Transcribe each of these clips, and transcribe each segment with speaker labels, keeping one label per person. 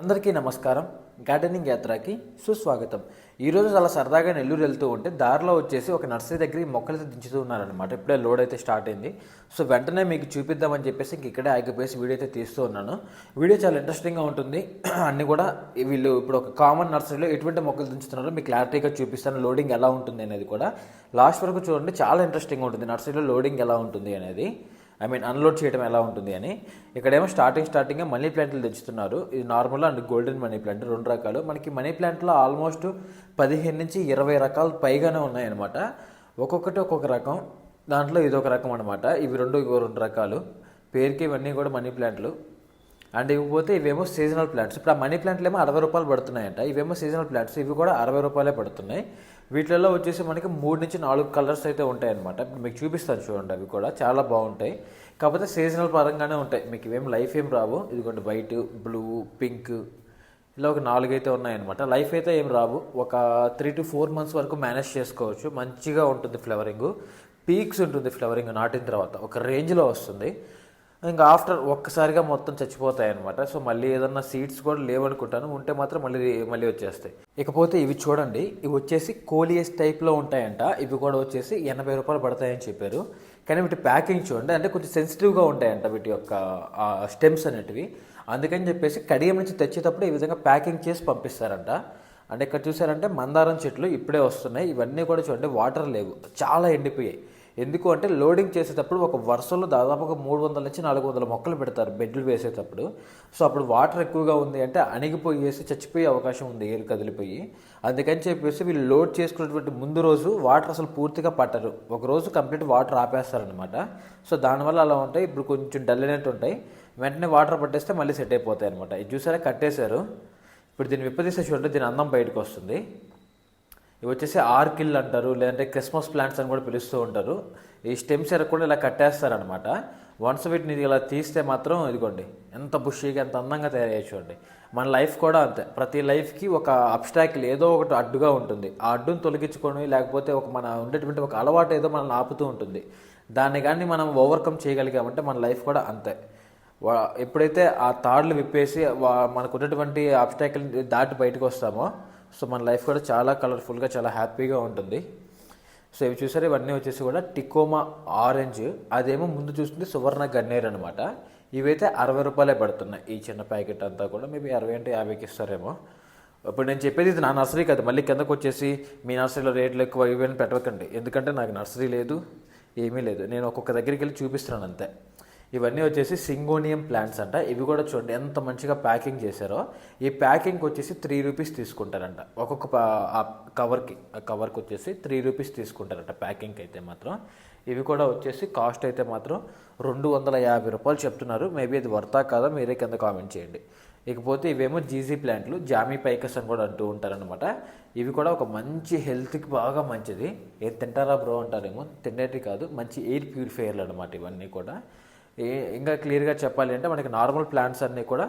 Speaker 1: అందరికీ నమస్కారం. గార్డెనింగ్ యాత్రకి సుస్వాగతం. ఈరోజు చాలా సరదాగా నెల్లూరు వెళ్తూ ఉంటే దారిలో వచ్చేసి ఒక నర్సరీ దగ్గర మొక్కలు అయితే దించుతూ ఉన్నారనమాట ఇప్పుడే లోడ్ అయితే స్టార్ట్ అయింది. సో వెంటనే మీకు చూపిద్దామని చెప్పేసి ఇంక ఇక్కడే ఆగిపోయేసి వీడియో అయితే తీస్తూ ఉన్నాను. వీడియో చాలా ఇంట్రెస్టింగ్గా ఉంటుంది. అన్ని కూడా వీళ్ళు ఇప్పుడు ఒక కామన్ నర్సరీలో ఎటువంటి మొక్కలు దించుతున్నారో మీకు క్లారిటీగా చూపిస్తాను. లోడింగ్ ఎలా ఉంటుంది అనేది కూడా. లాస్ట్ వరకు చూడండి చాలా ఇంట్రెస్టింగ్గా ఉంటుంది. నర్సరీలో లోడింగ్ ఎలా ఉంటుంది అనేది. ఐ మీన్ అన్లోడ్ చేయడం ఎలా ఉంటుంది అని. ఇక్కడేమో స్టార్టింగ్ స్టార్టింగే మనీ ప్లాంట్లు తెచ్చుతున్నారు. ఇది normal and golden money plant రెండు రకాలు. మనకి మనీ ప్లాంట్లో ఆల్మోస్ట్ పదిహేను నుంచి ఇరవై రకాలు పైగానే ఉన్నాయన్నమాట. ఒక్కొక్కటి ఒక్కొక్క రకం. దాంట్లో ఇదొక రకం అనమాట ఇవి రెండు రెండు రకాలు. పేరుకి ఇవన్నీ కూడా మనీ ప్లాంట్లు. అండ్ ఇవ్వకపోతే ఇవేమో సీజనల్ ప్లాంట్స్ ఇప్పుడు ఆ మనీ ప్లాంట్లు ఏమో అరవై రూపాయలు పడుతున్నాయంట. ఇవేమో సీజనల్ ప్లాంట్స్ ఇవి కూడా అరవై రూపాయలే పడుతున్నాయి. వీటిల్లో వచ్చేసి మనకి మూడు నుంచి నాలుగు కలర్స్ అయితే ఉంటాయి అనమాట మీకు చూపిస్తాను చూడండి అవి కూడా చాలా బాగుంటాయి. కాకపోతే సీజనల్ పరంగానే ఉంటాయి. మీకు ఇవేం లైఫ్ ఏం రావు. ఇదిగోండి వైట్ బ్లూ పింక్ ఇలా ఒక నాలుగు అయితే ఉన్నాయన్నమాట. లైఫ్ అయితే ఏం రావు. ఒక త్రీ టు ఫోర్ మంత్స్ వరకు మేనేజ్ చేసుకోవచ్చు. మంచిగా ఉంటుంది ఫ్లవరింగ్ పీక్స్ ఉంటుంది ఫ్లవరింగ్ నాటిన తర్వాత. ఒక రేంజ్లో వస్తుంది. ఇంకా ఆఫ్టర్ ఒక్కసారిగా మొత్తం చచ్చిపోతాయి అనమాట సో మళ్ళీ ఏదన్నా సీడ్స్ కూడా లేవనుకుంటాను. ఉంటే మాత్రం మళ్ళీ మళ్ళీ వచ్చేస్తాయి. ఇకపోతే ఇవి చూడండి. ఇవి వచ్చేసి కోలియస్ టైప్లో ఉంటాయంట. ఇవి కూడా వచ్చేసి ఎనభై రూపాయలు పడతాయని చెప్పారు. కానీ వీటి ప్యాకింగ్ చూడండి. అంటే కొంచెం సెన్సిటివ్గా ఉంటాయంట వీటి యొక్క స్టెమ్స్ అనేటివి. అందుకని చెప్పేసి కడియం నుంచి తెచ్చేటప్పుడు ఈ విధంగా ప్యాకింగ్ చేసి పంపిస్తారంట. అంటే ఇక్కడ చూసారంటే మందారం చెట్లు ఇప్పుడే వస్తున్నాయి. ఇవన్నీ కూడా చూడండి వాటర్ లేవు. చాలా ఎండిపోయాయి. ఎందుకు అంటే లోడింగ్ చేసేటప్పుడు ఒక వరుసలో దాదాపుగా మూడు వందల నుంచి నాలుగు వందల మొక్కలు పెడతారు బెడ్లు వేసేటప్పుడు. సో అప్పుడు వాటర్ ఎక్కువగా ఉంది అంటే అణిగిపోయేసి చచ్చిపోయే అవకాశం ఉంది ఏరు కదిలిపోయి. అందుకని చెప్పేసి వీళ్ళు లోడ్ చేసుకున్నటువంటి ముందు రోజు వాటర్ అసలు పూర్తిగా పట్టరు. ఒక రోజు కంప్లీట్ వాటర్ ఆపేస్తారనమాట సో దానివల్ల అలా ఉంటాయి. ఇప్పుడు కొంచెం డల్ అయినట్టు ఉంటాయి. వెంటనే వాటర్ పట్టేస్తే మళ్ళీ సెట్ అయిపోతాయి అనమాట ఇది చూసారా? కట్టేశారు. ఇప్పుడు దీన్ని విప్పదీసే చూడండి. దీని అందం బయటకు వస్తుంది. ఇవి వచ్చేసి ఆర్కిల్ అంటారు లేదంటే క్రిస్మస్ ప్లాంట్స్ అని కూడా పిలుస్తూ ఉంటారు. ఈ స్టెమ్స్ ఎరగకుండా ఇలా కట్టేస్తారనమాట వన్స్ వీటిని ఇలా తీస్తే మాత్రం ఇదిగోండి ఎంత బుషీగా ఎంత అందంగా తయారయ్యే చూడండి. మన లైఫ్ కూడా అంతే. ప్రతి లైఫ్కి ఒక అబ్స్టాకిల్ ఏదో ఒకటి అడ్డుగా ఉంటుంది. ఆ అడ్డును తొలగించుకొని లేకపోతే ఒక మన ఉండేటువంటి ఒక అలవాటు ఏదో మనల్ని ఆపుతూ ఉంటుంది. దాన్ని కానీ మనం ఓవర్కమ్ చేయగలిగామంటే మన లైఫ్ కూడా అంతే. ఎప్పుడైతే ఆ తాడులు విప్పేసి వా- మనకు ఉన్నటువంటి అబ్స్టాకిల్ దాటి బయటకు వస్తామో సో మన లైఫ్ కూడా చాలా కలర్ఫుల్గా చాలా హ్యాపీగా ఉంటుంది. సో ఇవి చూసారు? ఇవన్నీ వచ్చేసి కూడా టికోమా ఆరెంజ్. అదేమో ముందు చూస్తుంది సువర్ణ గన్నేరు అనమాట ఇవైతే అరవై రూపాయలే పడుతున్నాయి. ఈ చిన్న ప్యాకెట్ అంతా కూడా మేబీ అరవై అంటే యాభైకి ఇస్తారేమో. ఇప్పుడు నేను చెప్పేది ఇది నా నర్సరీ కదా. మళ్ళీ కిందకు వచ్చేసి మీ నర్సరీలో రేట్లు ఎక్కువ ఇవన్నీ పెట్టవకండి ఎందుకంటే నాకు నర్సరీ లేదు ఏమీ లేదు. నేను ఒక్కొక్క దగ్గరికి వెళ్ళి చూపిస్తున్నాను అంతే. ఇవన్నీ వచ్చేసి సింగోనియం ప్లాంట్స్ అంట. ఇవి కూడా చూడండి ఎంత మంచిగా ప్యాకింగ్ చేశారో. ఈ ప్యాకింగ్కి వచ్చేసి త్రీ రూపీస్ తీసుకుంటారంట. ఒక్కొక్క కవర్కి కవర్కి వచ్చేసి త్రీ రూపీస్ తీసుకుంటారంట ప్యాకింగ్కి అయితే మాత్రం. ఇవి కూడా వచ్చేసి కాస్ట్ అయితే మాత్రం రెండు వందల యాభై రూపాయలు చెప్తున్నారు. మేబీ అది వర్తా కాదా మీరే కింద కామెంట్ చేయండి. ఇకపోతే ఇవేమో జీజీ ప్లాంట్లు జామీ పైకస్ అని కూడా అంటూ ఉంటారనమాట ఇవి కూడా ఒక మంచి హెల్త్కి బాగా మంచిది. ఏం తింటారా బ్రో అంటారేమో తినేటి కాదు మంచి ఎయిర్ ప్యూరిఫైయర్లు అనమాట ఇవన్నీ కూడా. ఇంకా క్లియర్గా చెప్పాలి అంటే మనకి నార్మల్ ప్లాంట్స్ అన్నీ కూడా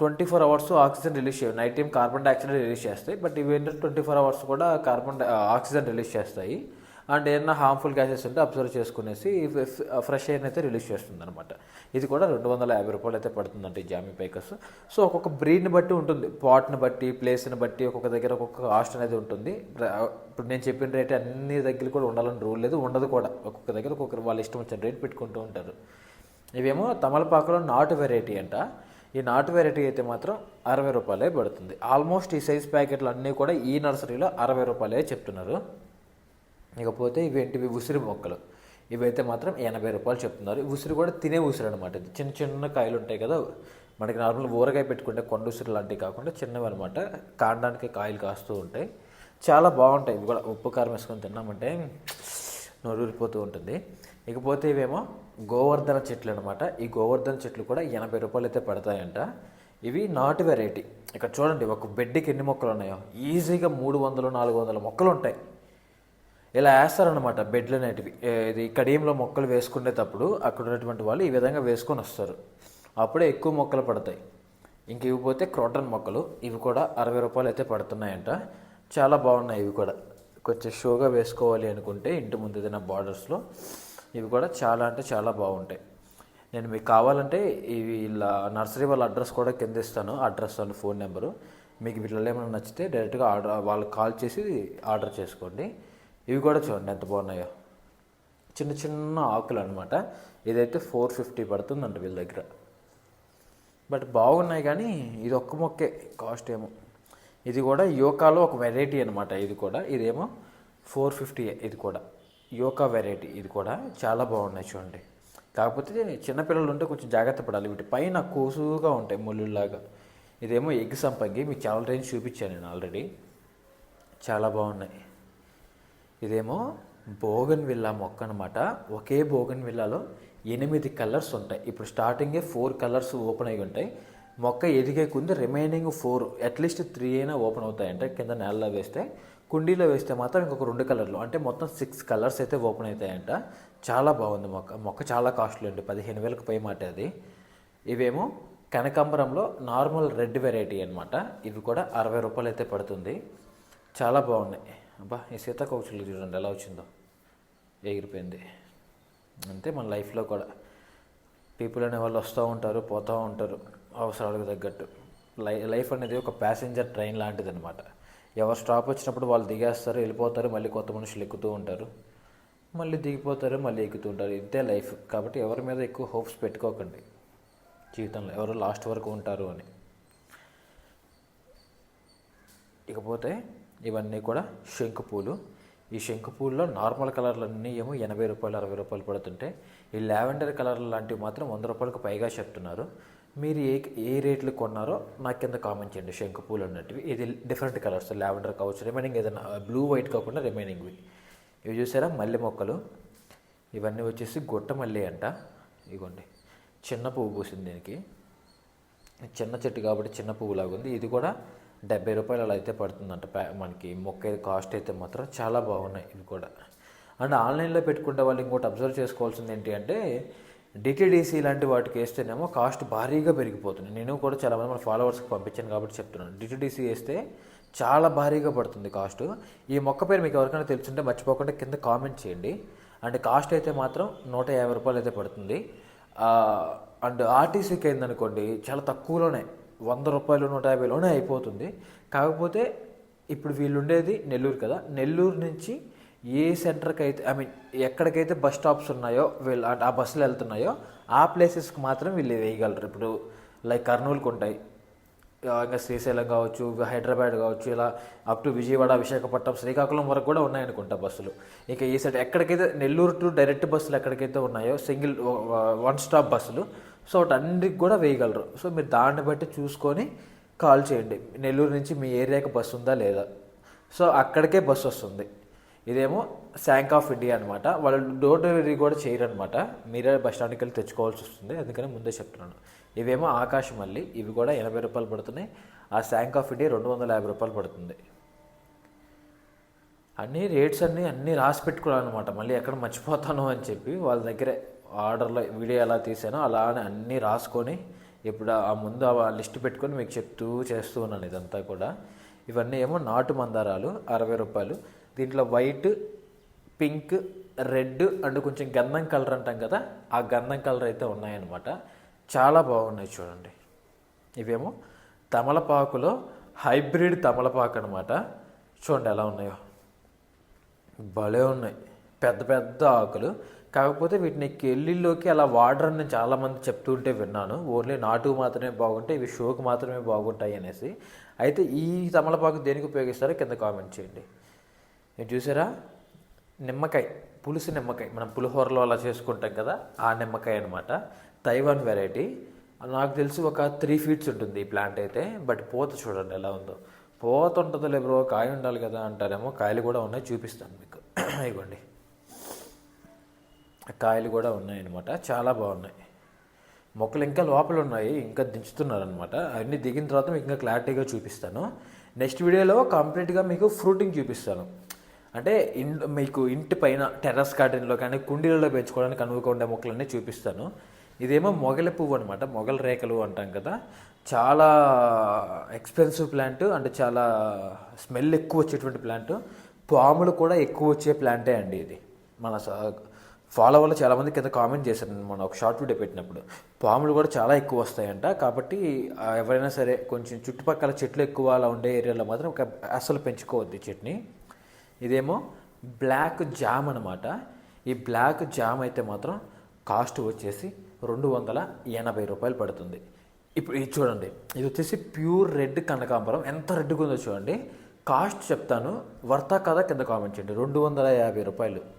Speaker 1: twenty four hours oxygen release చేయవు night time carbon dioxide release చేస్తాయి. బట్ ఇవి ఏంటంటే ట్వంటీ ఫోర్ అవర్స్ కూడా కార్బన్ డై ఆక్సిజన్ రిలీజ్ చేస్తాయి. అండ్ ఏదైనా హార్మ్ఫుల్ గ్యాసెస్ ఉంటే అబ్జర్వ్ చేసుకునేసి ఫ్రెష్ ఎయిర్ uh, అయితే రిలీజ్ చేస్తుంది అనమాట ఇది కూడా రెండు వందల యాభై రూపాయలు అయితే పడుతుందంటే ఈ జామీ పైకస్ సో ఒక్కొక్క బ్రీడ్ని బట్టి ఉంటుంది. పాట్ని బట్టి ప్లేస్ని బట్టి ఒక్కొక్క దగ్గర ఒక్కొక్క కాస్ట్ అనేది ఉంటుంది. ఇప్పుడు నేను చెప్పిన రేట్ అన్ని దగ్గర కూడా ఉండాలని రూల్ లేదు. ఉండదు కూడా. ఒక్కొక్క దగ్గర ఒక్కొక్కరు వాళ్ళు ఇష్టం వచ్చిన రేట్ పెట్టుకుంటూ ఉంటారు. ఇవేమో తమలపాకులో నాటు వెరైటీ అంట. ఈ నాటు వెరైటీ అయితే మాత్రం అరవై రూపాయలే పడుతుంది. ఆల్మోస్ట్ ఈ సైజ్ ప్యాకెట్లు అన్నీ కూడా ఈ నర్సరీలో అరవై రూపాయలే చెప్తున్నారు. ఇకపోతే ఇవేంటివి ఉసిరి మొక్కలు. ఇవైతే మాత్రం ఎనభై రూపాయలు చెప్తున్నారు. ఉసిరి కూడా తినే ఉసిరి అనమాట ఇది. చిన్న చిన్న కాయలు ఉంటాయి కదా మనకి నార్మల్ ఊరగాయ పెట్టుకుంటే కొండ ఉసిరి లాంటివి కాకుండా చిన్నవి అనమాట కాండానికి కాయలు కాస్తూ ఉంటాయి. చాలా బాగుంటాయి. ఇవి కూడా ఉప్పు కారం వేసుకొని తిన్నామంటే నొరూరిపోతూ ఉంటుంది. ఇకపోతే ఇవేమో గోవర్ధన చెట్లు అనమాట ఈ గోవర్ధన చెట్లు కూడా ఎనభై రూపాయలు అయితే పడతాయంట. ఇవి నాటు వెరైటీ. ఇక్కడ చూడండి ఒక బెడ్కి ఎన్ని మొక్కలు ఉన్నాయో. ఈజీగా మూడు వందలు నాలుగు వందల మొక్కలు ఉంటాయి. ఇలా వేస్తారనమాట బెడ్లు అనేటివి. ఇది కడియంలో మొక్కలు వేసుకునేటప్పుడు అక్కడ ఉన్నటువంటి వాళ్ళు ఈ విధంగా వేసుకొని వస్తారు. అప్పుడే ఎక్కువ మొక్కలు పడతాయి. ఇంక ఇవి పోతే క్రోటన్ మొక్కలు. ఇవి కూడా అరవై రూపాయలు అయితే పడుతున్నాయంట. చాలా బాగున్నాయి ఇవి కూడా. కొంచెం షోగా వేసుకోవాలి అనుకుంటే ఇంటి ముందు ఏదైనా బార్డర్స్లో ఇవి కూడా చాలా అంటే చాలా బాగుంటాయి. నేను మీకు కావాలంటే ఇవి ఇలా నర్సరీ వాళ్ళ అడ్రస్ కూడా కింద ఇస్తాను. Address and phone number. మీకు వీటిలో ఏమైనా నచ్చితే డైరెక్ట్గా ఆర్డర్ వాళ్ళకి కాల్ చేసి ఆర్డర్ చేసుకోండి. ఇవి కూడా చూడండి ఎంత బాగున్నాయో. చిన్న చిన్న ఆకులు అనమాట ఇదైతే ఫోర్ ఫిఫ్టీ పడుతుందంట వీళ్ళ దగ్గర. బట్ బాగున్నాయి కానీ ఇది ఒక్క మొక్కే కాస్ట్ ఏమో. ఇది కూడా యోకాలో ఒక వెరైటీ అనమాట ఇది కూడా. ఇదేమో ఫోర్ ఫిఫ్టీ ఇది కూడా. యోకా వెరైటీ ఇది కూడా. చాలా బాగున్నాయి చూడండి. కాకపోతే చిన్నపిల్లలు ఉంటే కొంచెం జాగ్రత్త పడాలి. వీటి పైన కోసుగా ఉంటాయి ముళ్ళులాగా ఇదేమో ఎగ్ సంపంగి. మీకు చాలా రేంజ్ చూపించాను నేను ఆల్రెడీ. చాలా బాగున్నాయి. ఇదేమో బోగన్ విల్లా మొక్క అనమాట ఒకే బోగన్ విల్లాలో ఎనిమిది కలర్స్ ఉంటాయి. ఇప్పుడు స్టార్టింగే ఫోర్ కలర్స్ ఓపెన్ అయి ఉంటాయి. మొక్క ఎదిగే కొంది remaining four at least three అయినా ఓపెన్ అవుతాయంటే కింద నేలలో వేస్తే కుండీలో వేస్తే మాత్రం ఇంకొక రెండు కలర్లు. అంటే మొత్తం సిక్స్ కలర్స్ అయితే ఓపెన్ అవుతాయంట. చాలా బాగుంది మొక్క. మొక్క చాలా కాస్ట్లీ అండి. పదిహేను వేలకు పై మాట అది. ఇవేమో కనకాంబరంలో నార్మల్ రెడ్ వెరైటీ అనమాట ఇవి కూడా అరవై రూపాయలు అయితే పడుతుంది. చాలా బాగున్నాయి. అబ్బా ఈ సీతాకోకచులు చూడండి ఎలా వచ్చిందో. ఎగిరిపోయింది. అంతే మన లైఫ్లో కూడా. పీపుల్ అనే వాళ్ళు వస్తూ ఉంటారు పోతూ ఉంటారు అవసరాలకు తగ్గట్టు. లై లైఫ్ అనేది ఒక ప్యాసింజర్ ట్రైన్ లాంటిది అనమాట ఎవరు స్టాప్ వచ్చినప్పుడు వాళ్ళు దిగేస్తారు వెళ్ళిపోతారు మళ్ళీ కొత్త మనుషులు ఎక్కుతూ ఉంటారు. మళ్ళీ దిగిపోతారు మళ్ళీ ఎక్కుతూ ఉంటారు. ఇంతే లైఫ్. కాబట్టి ఎవరి మీద ఎక్కువ హోప్స్ పెట్టుకోకండి. జీవితంలో ఎవరు లాస్ట్ వరకు ఉంటారు అని. ఇకపోతే ఇవన్నీ కూడా శంకు పూలు. ఈ శంకు పూల్లో నార్మల్ కలర్లన్నీ ఏమో ఎనభై రూపాయలు అరవై రూపాయలు పడుతుంటే ఈ లావెండర్ కలర్ లాంటివి మాత్రం వంద రూపాయలకు పైగా చెప్తున్నారు. మీరు ఏ ఏ రేట్లు కొన్నారో నా కింద కామెంట్ చేయండి. శంకు పూలు అన్నట్టువి. ఇది డిఫరెంట్ కలర్స్ లావెండర్ కావచ్చు రిమైనింగ్ ఏదైనా బ్లూ వైట్ కాకుండా రిమైనింగ్వి ఇవి చూసారా? మల్లె మొక్కలు. ఇవన్నీ వచ్చేసి గుట్ట మల్లె అంట. ఇగోండి. చిన్న పువ్వు పూసింది దీనికి. చిన్న చెట్టు కాబట్టి చిన్న పువ్వు లాగా ఉంది ఇది కూడా డెబ్బై రూపాయలు అలా అయితే పడుతుందంట ప్యా- మనకి మొక్క కాస్ట్ అయితే మాత్రం చాలా బాగున్నాయి ఇవి కూడా. అండ్ ఆన్లైన్లో పెట్టుకుంటే వాళ్ళు ఇంకోటి అబ్జర్వ్ చేసుకోవాల్సింది ఏంటి అంటే డిటీడీసీ లాంటి వాటికి వేస్తేనేమో కాస్ట్ భారీగా పెరిగిపోతుంది. నేను కూడా చాలామంది మన ఫాలోవర్స్కి పంపించాను కాబట్టి చెప్తున్నాను. డిటీడీసీ వేస్తే చాలా భారీగా పడుతుంది కాస్ట్ ఈ మొక్క పేరు మీకు ఎవరికైనా తెలుసుంటే మర్చిపోకుండా కింద కామెంట్ చేయండి. అండ్ కాస్ట్ అయితే మాత్రం నూట యాభై రూపాయలు అయితే పడుతుంది. అండ్ ఆర్టీసీకి అయిందనుకోండి చాలా తక్కువలోనే వంద రూపాయలు నూట యాభైలోనే అయిపోతుంది. కాకపోతే ఇప్పుడు వీళ్ళు ఉండేది నెల్లూరు కదా. నెల్లూరు నుంచి ఏ సెంటర్కి అయితే ఐ మీన్ ఎక్కడికైతే బస్ స్టాప్స్ ఉన్నాయో వీళ్ళు ఆ- ఆ బస్సులు వెళ్తున్నాయో ఆ ప్లేసెస్కి మాత్రం వీళ్ళు వేయగలరు. ఇప్పుడు లైక్ కర్నూలుకు ఉంటాయి. ఇంకా శ్రీశైలం కావచ్చు హైదరాబాద్ కావచ్చు ఇలా అప్ టు విజయవాడ విశాఖపట్నం శ్రీకాకుళం వరకు కూడా ఉన్నాయనుకుంటా బస్సులు. ఇక ఈ సైడ్ ఎక్కడికైతే నెల్లూరు టు డైరెక్ట్ బస్సులు ఎక్కడికైతే ఉన్నాయో సింగిల్ వన్ స్టాప్ బస్సులు సో అన్నిటికి కూడా వేయగలరు. సో మీరు దాన్ని బట్టి చూసుకొని కాల్ చేయండి. నెల్లూరు నుంచి మీ ఏరియాకి బస్సు ఉందా లేదా? సో అక్కడికే బస్సు వస్తుంది. ఇదేమో శాంక్ ఆఫ్ ఇండియా అనమాట వాళ్ళు డోర్ డెలివరీ కూడా చేయరనమాట మీరే బస్ స్టాండ్కి వెళ్ళి తెచ్చుకోవాల్సి వస్తుంది. అందుకని ముందే చెప్తున్నాను. ఇవేమో ఆకాశం మళ్ళీ. ఇవి కూడా ఎనభై రూపాయలు పడుతున్నాయి. ఆ శాంక్ ఆఫ్ ఇండియా రెండు వందల యాభై రూపాయలు పడుతుంది. అన్ని రేట్స్ అన్నీ అన్నీ రాసి పెట్టుకోవాలన్నమాట. మళ్ళీ ఎక్కడ మర్చిపోతాను అని చెప్పి వాళ్ళ దగ్గరే ఆర్డర్లో వీడియో ఎలా తీసానో అలానే అన్నీ రాసుకొని ఇప్పుడు ఆ ముందు ఆ లిస్ట్ పెట్టుకొని మీకు చెప్తూ చేస్తూ ఉన్నాను ఇదంతా కూడా. ఇవన్నీ ఏమో నాటు మందారాలు అరవై రూపాయలు. దీంట్లో వైట్ పింక్ రెడ్ అండ్ కొంచెం గంధం కలర్ అంటాం కదా ఆ గంధం కలర్ అయితే ఉన్నాయన్నమాట. చాలా బాగున్నాయి చూడండి. ఇవేమో తమలపాకులో హైబ్రిడ్ తమలపాకు అనమాట చూడండి ఎలా ఉన్నాయో. భలే ఉన్నాయి. పెద్ద పెద్ద ఆకులు. కాకపోతే వీటిని కెళ్ళిల్లోకి అలా వాడరని నేను చాలామంది చెప్తుంటే విన్నాను. ఓన్లీ నాటు మాత్రమే బాగుంటాయి ఇవి షోకి మాత్రమే బాగుంటాయి అనేసి. అయితే ఈ తమలపాకు దేనికి ఉపయోగిస్తారో కింద కామెంట్ చేయండి. మీరు చూసారా? నిమ్మకాయ పులుసు నిమ్మకాయ. మనం పులిహోరలో అలా చేసుకుంటాం కదా ఆ నిమ్మకాయ అనమాట తైవాన్ వెరైటీ. నాకు తెలిసి ఒక త్రీ ఫీట్స్ ఉంటుంది ఈ ప్లాంట్ అయితే బట్ పోత చూడండి ఎలా ఉందో. పోత ఉంటుందో లేబ్రో కాయ ఉండాలి కదా అంటారేమో కాయలు కూడా ఉన్నాయి చూపిస్తాను మీకు. ఇవ్వండి కాయలు కూడా ఉన్నాయన్నమాట. చాలా బాగున్నాయి. మొక్కలు ఇంకా లోపల ఉన్నాయి ఇంకా దించుతున్నారనమాట అవన్నీ దిగిన తర్వాత మీకు ఇంకా క్లారిటీగా చూపిస్తాను. నెక్స్ట్ వీడియోలో కంప్లీట్గా మీకు ఫ్రూటింగ్ చూపిస్తాను. అంటే ఇన్ మీకు ఇంటి పైన టెర్రస్ గార్డెన్లో కానీ కుండీలలో పెంచుకోవడానికి అనువుగా ఉండే మొక్కలన్నీ చూపిస్తాను. ఇదేమో మొగల పువ్వు అనమాట మొగల రేఖలు అంటాం కదా. చాలా ఎక్స్పెన్సివ్ ప్లాంట్. అంటే చాలా స్మెల్ ఎక్కువ వచ్చేటువంటి ప్లాంట్. పాములు కూడా ఎక్కువ వచ్చే ప్లాంటే అండి ఇది. మన ఫాలోవర్లు చాలామంది కింద కామెంట్ చేశారు మనం ఒక షార్ట్ వీడియో పెట్టినప్పుడు. పాములు కూడా చాలా ఎక్కువ వస్తాయంట. కాబట్టి ఎవరైనా సరే కొంచెం చుట్టుపక్కల చెట్లు ఎక్కువ అలా ఉండే ఏరియాలో మాత్రం ఒక అసలు పెంచుకోవద్దు చట్నీ చెట్ని. ఇదేమో బ్లాక్ జామ్ అనమాట ఈ బ్లాక్ జామ్ అయితే మాత్రం కాస్ట్ వచ్చేసి రెండు వందల ఎనభై రూపాయలు పడుతుంది. ఇప్పుడు ఇది చూడండి. ఇది వచ్చేసి ప్యూర్ రెడ్ కనకాంబరం. ఎంత రెడ్గా ఉందో చూడండి. కాస్ట్ చెప్తాను. వర్తా కదా? కింద కామెంట్ చేయండి. రెండు వందల యాభై రూపాయలు.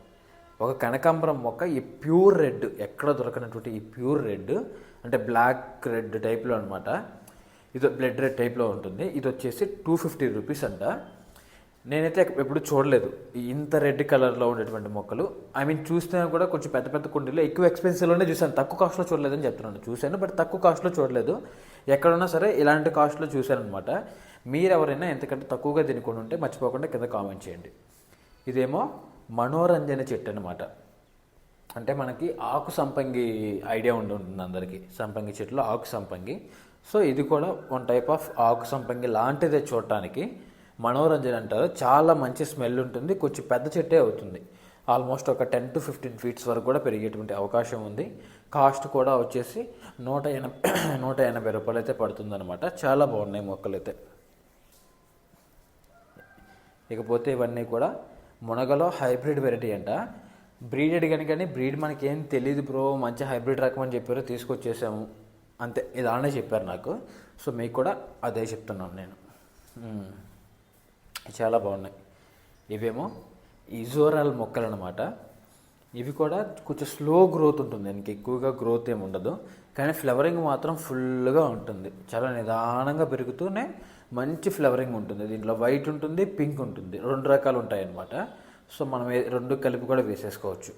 Speaker 1: ఒక కనకాంబరం మొక్క ఈ ప్యూర్ రెడ్ ఎక్కడ దొరకనటువంటి ఈ ప్యూర్ రెడ్ అంటే బ్లాక్ రెడ్ టైప్లో అనమాట ఇది బ్లడ్ రెడ్ టైప్లో ఉంటుంది. ఇది వచ్చేసి టూ ఫిఫ్టీ రూపీస్ అంట. నేనైతే ఎప్పుడు చూడలేదు ఇంత రెడ్ కలర్లో ఉండేటువంటి మొక్కలు. ఐ మీన్ చూస్తే కూడా కొంచెం పెద్ద పెద్ద కుండీలో ఎక్కువ ఎక్స్పెన్సివ్లోనే చూశాను. తక్కువ కాస్ట్లో చూడలేదని చెప్తున్నాను. చూశాను బట్ తక్కువ కాస్ట్లో చూడలేదు. ఎక్కడున్నా సరే ఇలాంటి కాస్ట్లో చూశాను అనమాట మీరు ఎవరైనా ఎంతకంటే తక్కువగా తినుకుని ఉంటే మర్చిపోకుండా కింద కామెంట్ చేయండి. ఇదేమో మనోరంజన చెట్టు అనమాట అంటే మనకి ఆకు సంపంగి ఐడియా ఉండి ఉంటుంది అందరికీ. సంపంగి చెట్లు ఆకు సంపంగి. సో ఇది కూడా వన్ టైప్ ఆఫ్ ఆకు సంపంగి లాంటిదే చూడటానికి. మనోరంజన్ అంటారు. చాలా మంచి స్మెల్ ఉంటుంది. కొంచెం పెద్ద చెట్టే అవుతుంది. ఆల్మోస్ట్ ఒక టెన్ టు ఫిఫ్టీన్ ఫీట్స్ వరకు కూడా పెరిగేటువంటి అవకాశం ఉంది. కాస్ట్ కూడా వచ్చేసి నూట ఎనభై నూట ఎనభై రూపాయలు అయితే పడుతుందన్నమాట. చాలా బాగున్నాయి మొక్కలు అయితే ఇకపోతే ఇవన్నీ కూడా మునగలో హైబ్రిడ్ వెరైటీ అంట. బ్రీడెడ్ కానీ కానీ బ్రీడ్ మనకేం తెలియదు బ్రో మంచి హైబ్రిడ్ రకం అని చెప్పారు తీసుకొచ్చేసాము. అంతే ఇలానే చెప్పారు నాకు. సో మీకు కూడా అదే చెప్తున్నాను నేను. చాలా బాగున్నాయి. ఇవేమో ఇజోరాల్ మొక్కలు అనమాట ఇవి కూడా కొంచెం స్లో గ్రోత్ ఉంటుంది దీనికి ఎక్కువగా గ్రోత్ ఏమి ఉండదు. కానీ ఫ్లవరింగ్ మాత్రం ఫుల్గా ఉంటుంది. చాలా నిదానంగా పెరుగుతూనే మంచి ఫ్లవరింగ్ ఉంటుంది. దీంట్లో వైట్ ఉంటుంది పింక్ ఉంటుంది. రెండు రకాలు ఉంటాయన్నమాట. సో మనం రెండు కలిపి కూడా వేసేసుకోవచ్చు.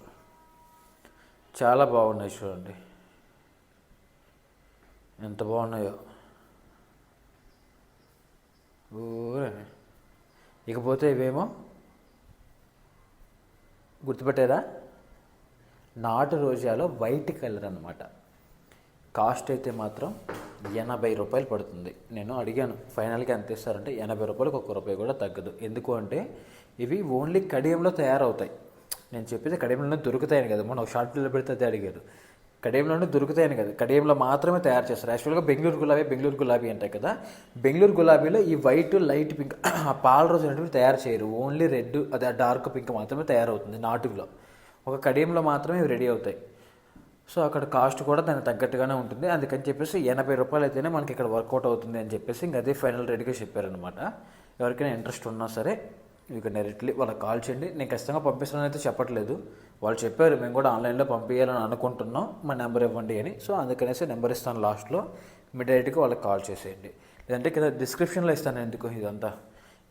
Speaker 1: చాలా బాగున్నాయి చూడండి. ఎంత బాగున్నాయో. ఊరే ఇకపోతే ఇవేమో గుర్తుపెట్టారా? నాటు రోజాలో వైట్ కలర్ అనమాట కాస్ట్ అయితే మాత్రం ఎనభై రూపాయలు పడుతుంది. నేను అడిగాను ఫైనల్గా ఎంత ఇస్తారంటే ఎనభై రూపాయలకు ఒక్క రూపాయి కూడా తగ్గదు. ఎందుకు అంటే ఇవి ఓన్లీ కడియంలో తయారవుతాయి. నేను చెప్పేది కడియంలోనే దొరుకుతాయని కదా. మనం షార్ట్ ఫిల్మ్ పెడితే అదే అడిగారు కడియంలోనే దొరుకుతాయని కదా. కడియంలో మాత్రమే తయారు చేస్తారు. యాక్చువల్గా బెంగళూరు గులాబీ బెంగళూరు గులాబీ అంటాయి కదా. బెంగళూరు గులాబీలో ఈ వైట్ లైట్ పింక్ ఆ పాల రోజు అనేటివి తయారు చేయరు. ఓన్లీ రెడ్ అదే డార్క్ పింక్ మాత్రమే తయారవుతుంది నాటులో. ఒక కడియంలో మాత్రమే ఇవి రెడీ అవుతాయి. సో అక్కడ కాస్ట్ కూడా దానికి తగ్గట్టుగానే ఉంటుంది. అందుకని చెప్పేసి ఎనభై రూపాయలు అయితేనే మనకి ఇక్కడ వర్కౌట్ అవుతుంది అని చెప్పేసి ఇంక అదే ఫైనల్ రెడీగా చెప్పారనమాట ఎవరికైనా ఇంట్రెస్ట్ ఉన్నా సరే ఇక డైరెక్ట్లీ వాళ్ళకి కాల్ చేయండి. నేను ఖచ్చితంగా పంపిస్తానని అయితే చెప్పట్లేదు. వాళ్ళు చెప్పారు మేము కూడా ఆన్లైన్లో పంపించాలని అనుకుంటున్నాం. మా నెంబర్ ఇవ్వండి అని. సో అందుకనేసి నెంబర్ ఇస్తాను లాస్ట్లో. మీ డైరెక్ట్గా వాళ్ళకి కాల్ చేసేయండి. లేదంటే కింద డిస్క్రిప్షన్లో ఇస్తాను ఎందుకు ఇదంతా?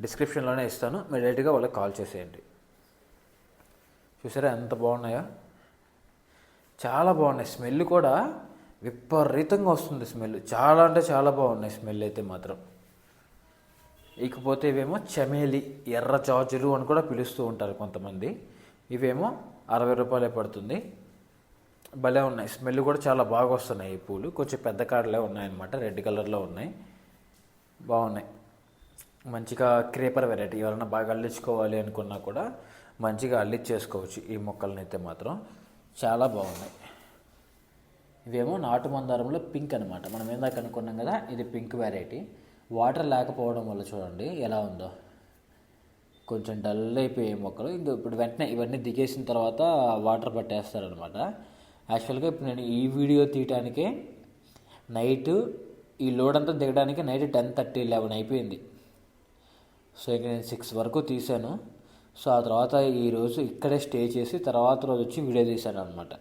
Speaker 1: డిస్క్రిప్షన్లోనే ఇస్తాను. మీరు డైరెక్ట్గా వాళ్ళకి కాల్ చేసేయండి. చూసారా ఎంత బాగున్నాయో? చాలా బాగున్నాయి. స్మెల్ కూడా విపరీతంగా వస్తుంది స్మెల్. చాలా అంటే చాలా బాగున్నాయి స్మెల్ అయితే మాత్రం. ఇకపోతే ఇవేమో చమేలి ఎర్ర చాచులు అని కూడా పిలుస్తూ ఉంటారు కొంతమంది. ఇవేమో అరవై రూపాయలే పడుతుంది. భలే ఉన్నాయి. స్మెల్ కూడా చాలా బాగా వస్తున్నాయి ఈ పూలు. కొంచెం పెద్ద కాడలే ఉన్నాయన్నమాట. రెడ్ కలర్లో ఉన్నాయి. బాగున్నాయి. మంచిగా క్రేపర్ వెరైటీ. ఎవరైనా బాగా అల్లించుకోవాలి అనుకున్నా కూడా మంచిగా అల్లించేసుకోవచ్చు ఈ మొక్కలనైతే అయితే మాత్రం. చాలా బాగున్నాయి. ఇవేమో నాటు మందారంలో పింక్ అనమాట మనం ఇందాక అనుకున్నాం కదా ఇది పింక్ వెరైటీ వాటర్ లేకపోవడం వల్ల చూడండి ఎలా ఉందో. కొంచెం డల్ అయిపోయే మొక్కలు. ఇంకా ఇప్పుడు వెంటనే ఇవన్నీ దిగేసిన తర్వాత వాటర్ పట్టేస్తారనమాట యాక్చువల్గా ఇప్పుడు నేను ఈ వీడియో తీయటానికే నైట్ ఈ లోడ్ అంతా దిగడానికి నైట్ టెన్ థర్టీ లెవెన్ అయిపోయింది. సో ఇక నేను సిక్స్ వరకు తీశాను. సో ఆ తర్వాత ఈరోజు ఇక్కడే స్టే చేసి తర్వాత రోజు వచ్చి వీడియో తీశారనమాట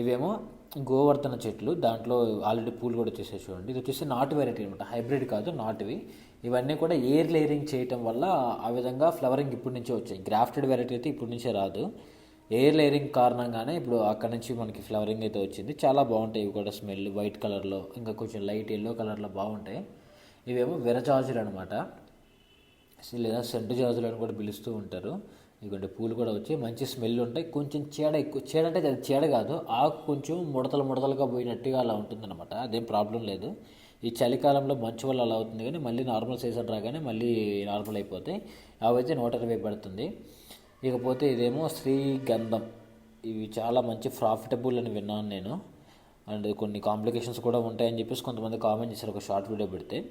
Speaker 1: ఇవేమో గోవర్ధన చెట్లు దాంట్లో ఆల్రెడీ పూలు కూడా వచ్చేసాయి చూడండి. ఇది వచ్చేసి నాటు వెరైటీ అనమాట హైబ్రిడ్ కాదు నాటువి. ఇవన్నీ కూడా ఎయిర్ లేయరింగ్ చేయటం వల్ల ఆ విధంగా ఫ్లవరింగ్ ఇప్పటి నుంచే వచ్చాయి. గ్రాఫ్టెడ్ వెరైటీ అయితే ఇప్పటి నుంచే రాదు. ఎయిర్ లేయరింగ్ కారణంగానే ఇప్పుడు అక్కడ నుంచి మనకి ఫ్లవరింగ్ అయితే వచ్చింది. చాలా బాగుంటాయి ఇవి కూడా స్మెల్ వైట్ కలర్లో ఇంకా కొంచెం లైట్ ఎల్లో కలర్లో బాగుంటాయి. ఇవేమో విరజాజులు అనమాట లేదా సెంటు జాజులు అని కూడా పిలుస్తూ ఉంటారు. ఇదిగోండి పూలు కూడా వచ్చి మంచి స్మెల్ ఉంటాయి. కొంచెం చీడ ఎక్కువ చీడ అంటే అది చీడ కాదు. ఆకు కొంచెం ముడతలు ముడతలుగా పోయినట్టుగా అలా ఉంటుందన్నమాట. అదేం ప్రాబ్లం లేదు. ఈ చలికాలంలో మంచు వల్ల అలా అవుతుంది కానీ మళ్ళీ నార్మల్ సీజన్ రాగానే మళ్ళీ నార్మల్ అయిపోతాయి. అవైతే నూట ఇరవై పడుతుంది. ఇకపోతే ఇదేమో శ్రీగంధం ఇవి చాలా మంచి ప్రాఫిటబుల్ అని విన్నాను నేను. అండ్ కొన్ని కాంప్లికేషన్స్ కూడా ఉంటాయని చెప్పేసి కొంతమంది కామెంట్ చేశారు. ఒక షార్ట్ వీడియో పెడితే.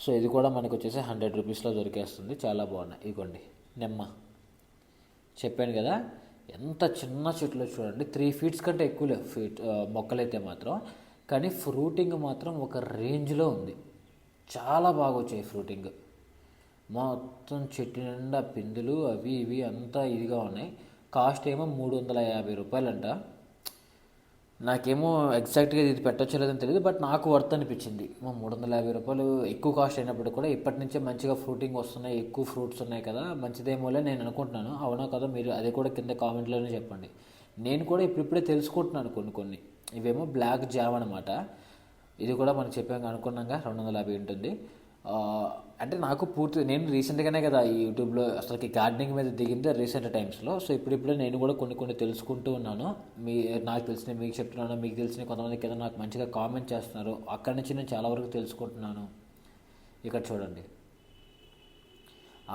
Speaker 1: సో ఇది కూడా మనకు వచ్చేసి హండ్రెడ్ రూపీస్లో దొరికేస్తుంది. చాలా బాగున్నాయి. ఇదిగోండి నిమ్మ. చెప్పాను కదా ఎంత చిన్న చెట్లు చూడండి. త్రీ ఫీట్స్ కంటే ఎక్కువ లేవు. ఫీట్ మొక్కలైతే మాత్రం. కానీ ఫ్రూటింగ్ మాత్రం ఒక రేంజ్లో ఉంది. చాలా బాగా వచ్చాయి ఫ్రూటింగ్. మొత్తం చెట్టు నిండా పిందులు అవి ఇవి అంతా ఇదిగా ఉన్నాయి. కాస్ట్ ఏమో మూడు వందల యాభై రూపాయలంట. నాకేమో ఎగ్జాక్ట్గా ఇది పెట్టచ్చో లేదని తెలియదు బట్ నాకు వర్త్ అనిపించింది. మా మూడు వందల యాభై రూపాయలు ఎక్కువ కాస్ట్ అయినప్పుడు కూడా ఇప్పటి నుంచే మంచిగా ఫ్రూటింగ్ వస్తున్నాయి ఎక్కువ ఫ్రూట్స్ ఉన్నాయి కదా మంచిదేమోలే నేను అనుకుంటున్నాను. అవునా కదా మీరు అది కూడా కింద కామెంట్లోనే చెప్పండి. నేను కూడా ఇప్పుడిప్పుడే తెలుసుకుంటున్నాను కొన్ని కొన్ని. ఇవేమో బ్లాక్ జామ్ అనమాట ఇది కూడా మనం చెప్పాం అనుకున్నాగా రెండు వందల యాభై ఉంటుంది. అంటే నాకు పూర్తి నేను రీసెంట్గానే కదా ఈ యూట్యూబ్లో అసలుకి గార్డెనింగ్ మీద దిగింది రీసెంట్ టైమ్స్లో సో ఇప్పుడిప్పుడే నేను కూడా కొన్ని కొన్ని తెలుసుకుంటూ ఉన్నాను. మీ నాకు తెలిసిన మీకు చెప్తున్నాను మీకు తెలిసిన కొంతమంది కింద నాకు మంచిగా కామెంట్ చేస్తున్నారు అక్కడి నుంచి నేను చాలా వరకు తెలుసుకుంటున్నాను. ఇక్కడ చూడండి.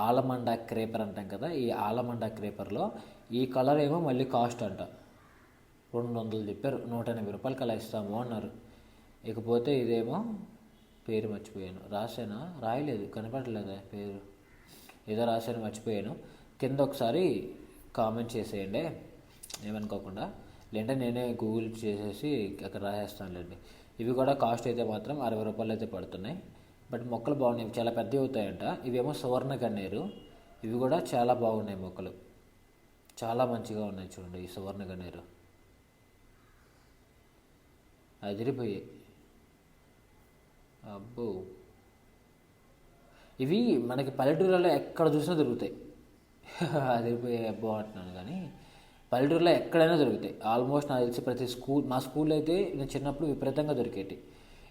Speaker 1: ఆలమండ క్రేపర్ అంటాం కదా ఈ ఆలమండ క్రేపర్లో ఈ కలర్ ఏమో మళ్ళీ కాస్ట్ అంట. రెండు వందలు చెప్పారు నూట ఎనభై రూపాయలకి అలా ఇస్తాము అన్నారు. ఇకపోతే ఇదేమో పేరు మర్చిపోయాను. రాశానా? రాయలేదు. కనపడలేదా పేరు? ఏదో రాశాను మర్చిపోయాను. కింద ఒకసారి కామెంట్ చేసేయండి. ఏమనుకోకుండా. లేదంటే నేనే గూగుల్ చేసేసి అక్కడ రాసేస్తానులేండి. ఇవి కూడా కాస్ట్ అయితే మాత్రం అరవై రూపాయలు అయితే పడుతున్నాయి. బట్ మొక్కలు బాగున్నాయి. చాలా పెద్దవి అవుతాయంట. ఇవేమో సువర్ణ గన్నేరు. ఇవి కూడా చాలా బాగున్నాయి మొక్కలు. చాలా మంచిగా ఉన్నాయి చూడండి ఈ సువర్ణ గన్నేరు. అదిరిపోయాయి. అబ్బో. ఇవి మనకి పల్లెటూరులో ఎక్కడ చూసినా దొరుకుతాయి. అదిరిపోయే అబ్బో అంటున్నాను కానీ పల్లెటూరులో ఎక్కడైనా దొరుకుతాయి. ఆల్మోస్ట్ నాకు తెలిసి ప్రతి స్కూల్ మా స్కూల్లో అయితే నేను చిన్నప్పుడు విపరీతంగా దొరికేటి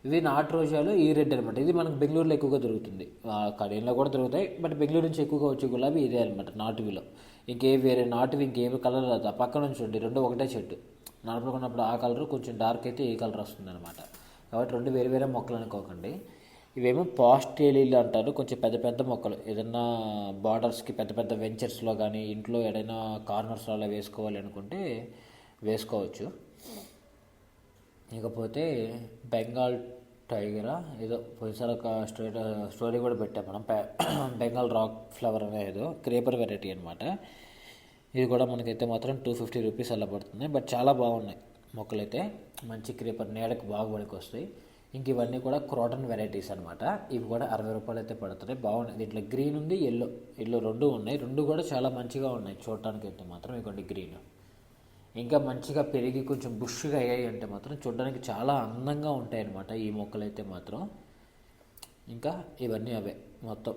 Speaker 1: ఇవి నాటు రోజాలు ఈ రెడ్ అనమాట ఇది మనకు బెంగళూరులో ఎక్కువగా దొరుకుతుంది. ఆ, కడియంలో కూడా దొరుకుతాయి బట్ బెంగళూరు నుంచి ఎక్కువగా వచ్చే గులాబీ ఇదే అనమాట నాటువిలో. ఇంకే వేరే నాటువి ఇంకేమి కలర్ రాదు. పక్కన నుంచి రెండు ఒకటే చెట్టు. నడపడుకున్నప్పుడు ఆ కలర్ కొంచెం డార్క్ అయితే ఏ కలర్ వస్తుంది అనమాట కాబట్టి రెండు వేరు వేరే మొక్కలు అనుకోకండి. ఇవేమో పాస్టేలీలు అంటారు. కొంచెం పెద్ద పెద్ద మొక్కలు. ఏదన్నా బార్డర్స్కి పెద్ద పెద్ద వెంచర్స్లో కానీ ఇంట్లో ఏదైనా కార్నర్స్లో అలా వేసుకోవాలి అనుకుంటే వేసుకోవచ్చు. ఇకపోతే బెంగాల్ టైగరా ఏదో పోయినసారి ఒక స్టోరీ స్టోరీ కూడా పెట్టాం మనం. బెంగాల్ రాక్ ఫ్లవర్ అనే ఏదో క్రేపర్ వెరైటీ అనమాట ఇది కూడా మనకైతే మాత్రం టూ ఫిఫ్టీ రూపీస్ అలా పడుతుంది. బట్ చాలా బాగున్నాయి. మొక్కలైతే మంచి క్రీపర్ నీడకు బాగా పనికొస్తాయి ఇంక ఇవన్నీ కూడా క్రోటన్ వెరైటీస్ అనమాట ఇవి కూడా అరవై రూపాయలు అయితే పడుతున్నాయి. బాగున్నాయి. దీంట్లో గ్రీన్ ఉంది ఎల్లో ఎల్లో రెండు ఉన్నాయి. రెండు కూడా చాలా మంచిగా ఉన్నాయి. చూడటానికి అయితే మాత్రం ఇవ్వండి గ్రీన్. ఇంకా మంచిగా పెరిగి కొంచెం బుష్గా అయ్యాయి అంటే మాత్రం చూడడానికి చాలా అందంగా ఉంటాయి అనమాట ఈ మొక్కలు అయితే మాత్రం. ఇంకా ఇవన్నీ అవే మొత్తం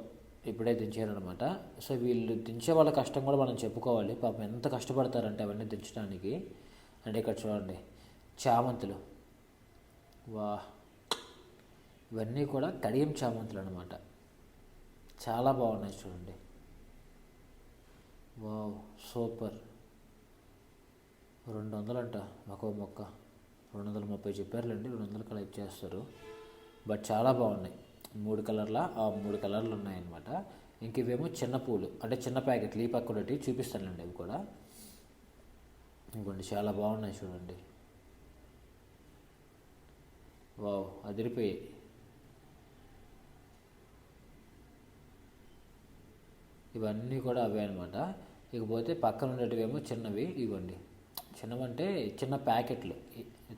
Speaker 1: ఇప్పుడే దించారనమాట సో వీళ్ళు దించే వాళ్ళ కష్టం కూడా మనం చెప్పుకోవాలి. పాపం ఎంత కష్టపడతారంటే అవన్నీ దించడానికి. అంటే ఇక్కడ చూడండి చామంతులు. వా ఇవన్నీ కూడా కడియం చామంతులు అనమాట చాలా బాగున్నాయి చూడండి. Wow super. రెండు వందలంట ఒక్కో మొక్క. రెండు వందల ముప్పై చెప్పారులేండి రెండు వందలు కలెక్ట్ చేస్తారు. బట్ చాలా బాగున్నాయి. మూడు కలర్ల? ఆ మూడు కలర్లు ఉన్నాయన్నమాట. ఇంక ఇవేమో చిన్న పూలు అంటే చిన్న ప్యాకెట్లు. ఈ పక్క చూపిస్తానులేండి ఇవి అవి కూడా. ఇంకోండి చాలా బాగున్నాయి చూడండి. వావ్ అదిరిపోయాయి. ఇవన్నీ కూడా అవే అనమాట ఇకపోతే పక్కన ఉండేటివేమో చిన్నవి ఇవ్వండి. చిన్నవంటే చిన్న ప్యాకెట్లు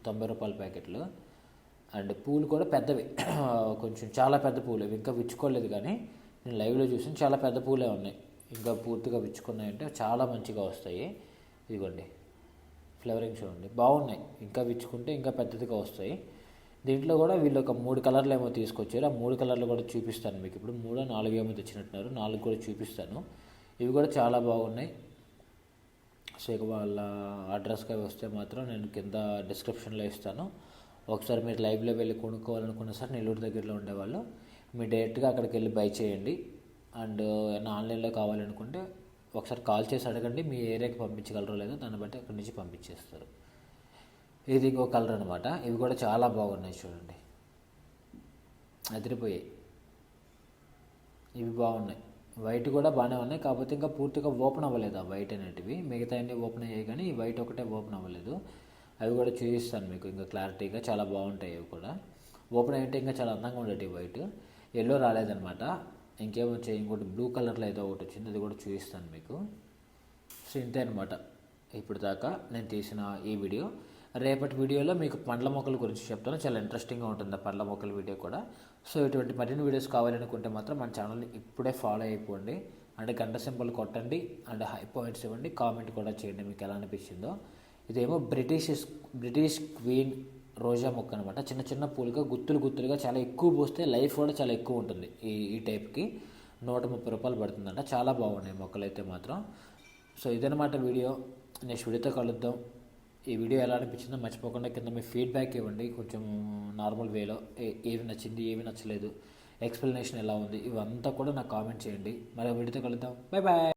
Speaker 1: తొంభై రూపాయల ప్యాకెట్లు. అండ్ పూలు కూడా పెద్దవి. కొంచెం చాలా పెద్ద పూలు ఇవి ఇంకా విచ్చుకోలేదు కానీ నేను లైవ్లో చూసిన చాలా పెద్ద పూలే ఉన్నాయి. ఇంకా పూర్తిగా విచ్చుకున్నాయంటే చాలా మంచిగా వస్తాయి. ఇదిగోండి ఫ్లవరింగ్ చూడండి బాగున్నాయి. ఇంకా విచ్చుకుంటే ఇంకా పెద్దదిగా వస్తాయి. దీంట్లో కూడా వీళ్ళు ఒక మూడు కలర్లు ఏమో తీసుకొచ్చారు. ఆ మూడు కలర్లు కూడా చూపిస్తాను మీకు ఇప్పుడు. మూడో నాలుగు ఏమో తెచ్చినట్టున్నారు. నాలుగు కూడా చూపిస్తాను. ఇవి కూడా చాలా బాగున్నాయి. సో ఇక వాళ్ళ అడ్రస్కి అవి వస్తే మాత్రం నేను కింద డిస్క్రిప్షన్లో ఇస్తాను. ఒకసారి మీరు లైవ్లో వెళ్ళి కొనుక్కోవాలనుకున్న సార్ నెల్లూరు దగ్గరలో ఉండేవాళ్ళు. మీరు డైరెక్ట్గా అక్కడికి వెళ్ళి బై చేయండి. అండ్ ఏమైనా ఆన్లైన్లో కావాలనుకుంటే ఒకసారి కాల్ చేసి అడగండి మీ ఏరియాకి పంపించగలరో లేదో దాన్ని బట్టి అక్కడి నుంచి పంపించేస్తారు. ఇది ఇంకో కలర్ అనమాట ఇవి కూడా చాలా బాగున్నాయి చూడండి. అదిరిపోయాయి. ఇవి బాగున్నాయి. వైట్ కూడా బాగానే ఉన్నాయి. కాకపోతే ఇంకా పూర్తిగా ఓపెన్ అవ్వలేదు ఆ వైట్ అనేటివి. మిగతా అన్ని ఓపెన్ అయ్యాయి కానీ ఈ వైట్ ఒకటే ఓపెన్ అవ్వలేదు. అవి కూడా చూపిస్తాను మీకు ఇంకా క్లారిటీగా చాలా బాగుంటాయి అవి కూడా. ఓపెన్ అయితే ఇంకా చాలా అందంగా ఉండేవి వైట్ ఎల్లో రాలేదనమాట ఇంకేమొచ్చాయి ఇంకోటి బ్లూ కలర్లో ఏదో ఒకటి వచ్చింది అది కూడా చూపిస్తాను మీకు. సో ఇంతే అనమాట ఇప్పుడు దాకా నేను తీసిన ఈ వీడియో. రేపటి వీడియోలో మీకు పండ్ల మొక్కల గురించి చెప్తాను. చాలా ఇంట్రెస్టింగ్గా ఉంటుంది ఆ పండ్ల మొక్కల వీడియో కూడా. సో ఇటువంటి మరిన్ని వీడియోస్ కావాలనుకుంటే మాత్రం మన ఛానల్ని ఇప్పుడే ఫాలో అయిపోండి. అంటే గంట సింబల్ కొట్టండి. అండ్ హై పాయింట్స్ ఇవ్వండి. కామెంట్ కూడా చేయండి మీకు ఎలా అనిపించిందో. ఇదేమో బ్రిటిష్ బ్రిటిష్ క్వీన్ రోజా మొక్క అనమాట చిన్న చిన్న పూలుగా గుత్తులు గుత్తులుగా చాలా ఎక్కువ పూస్తే లైఫ్ కూడా చాలా ఎక్కువ ఉంటుంది ఈ ఈ టైప్కి. నూట ముప్పై రూపాయలు పడుతుందంట. చాలా బాగున్నాయి మొక్కలు అయితే మాత్రం. సో ఇదనమాట వీడియో. నెక్స్ట్ వీడియోతో కలుద్దాం. ఈ వీడియో ఎలా అనిపించిందో మర్చిపోకుండా కింద మీ ఫీడ్బ్యాక్ ఇవ్వండి. కొంచెం నార్మల్ వేలో ఏ- ఏవి నచ్చింది ఏవి నచ్చలేదు ఎక్స్ప్లెనేషన్ ఎలా ఉంది ఇవంతా కూడా నాకు కామెంట్ చేయండి. మరి వీడియోతో కలుద్దాం. Bye bye